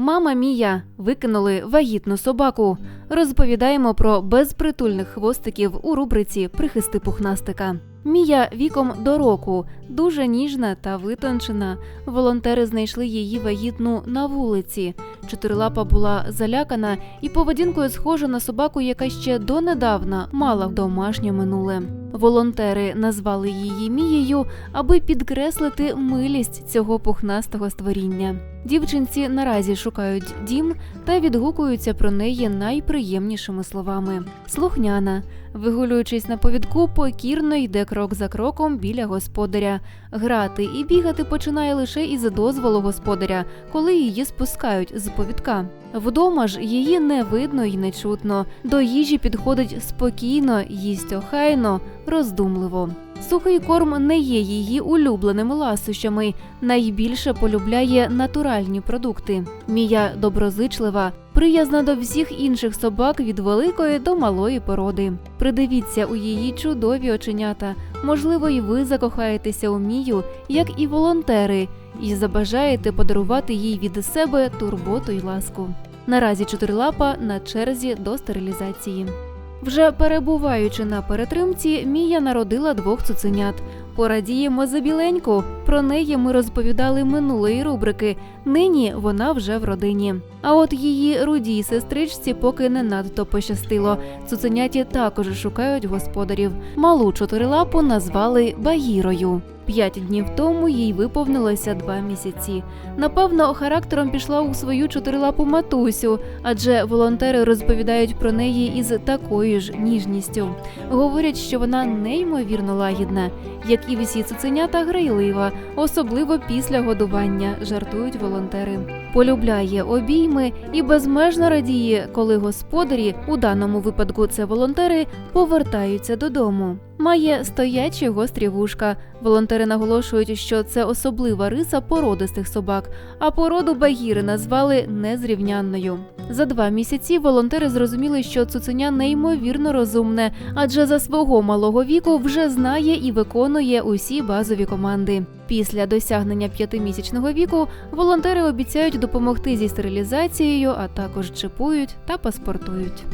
Мама Мія викинули вагітну собаку. Розповідаємо про безпритульних хвостиків у рубриці Прихисти пухнастика. Мія віком до року, дуже ніжна та витончена. Волонтери знайшли її вагітну на вулиці. Чотирилапа була залякана і поведінкою схожа на собаку, яка ще донедавна мала домашнє минуле. Волонтери назвали її Мією, аби підкреслити милість цього пухнастого створіння. Дівчинці наразі шукають дім та відгукуються про неї найприємнішими словами. Слухняна, вигулюючись на повідку, покірно йде крок за кроком біля господаря. Грати і бігати починає лише із дозволу господаря, коли її спускають з повідка. Вдома ж її не видно й не чутно. До їжі підходить спокійно, їсть охайно, роздумливо. Сухий корм не є її улюбленими ласощами. Найбільше полюбляє натуральні продукти. Мія доброзичлива, приязна до всіх інших собак від великої до малої породи. Придивіться у її чудові оченята. Можливо, і ви закохаєтеся у Мію, як і волонтери, і забажаєте подарувати їй від себе турботу й ласку. Наразі чотирилапа на черзі до стерилізації. Вже перебуваючи на перетримці, Мія народила двох цуценят. Порадіємо за біленьку. Про неї ми розповідали минулої рубрики. Нині вона вже в родині. А от її рудій сестричці поки не надто пощастило. Цуценяті також шукають господарів. Малу чотирилапу назвали Багірою. П'ять днів тому їй виповнилося два місяці. Напевно, характером пішла у свою чотирилапу матусю, адже волонтери розповідають про неї із такою ж ніжністю. Говорять, що вона неймовірно лагідна, як і всі цуценята грайлива, особливо після годування, жартують волонтери. Полюбляє обійми і безмежно радіє, коли господарі, у даному випадку це волонтери, повертаються додому. Має стоячі гострі вушка. Волонтери наголошують, що це особлива риса породистих собак, а породу багіри назвали незрівнянною. За два місяці волонтери зрозуміли, що цуценя неймовірно розумне, адже за свого малого віку вже знає і виконує усі базові команди. Після досягнення п'ятимісячного віку волонтери обіцяють допомогти зі стерилізацією, а також чипують та паспортують.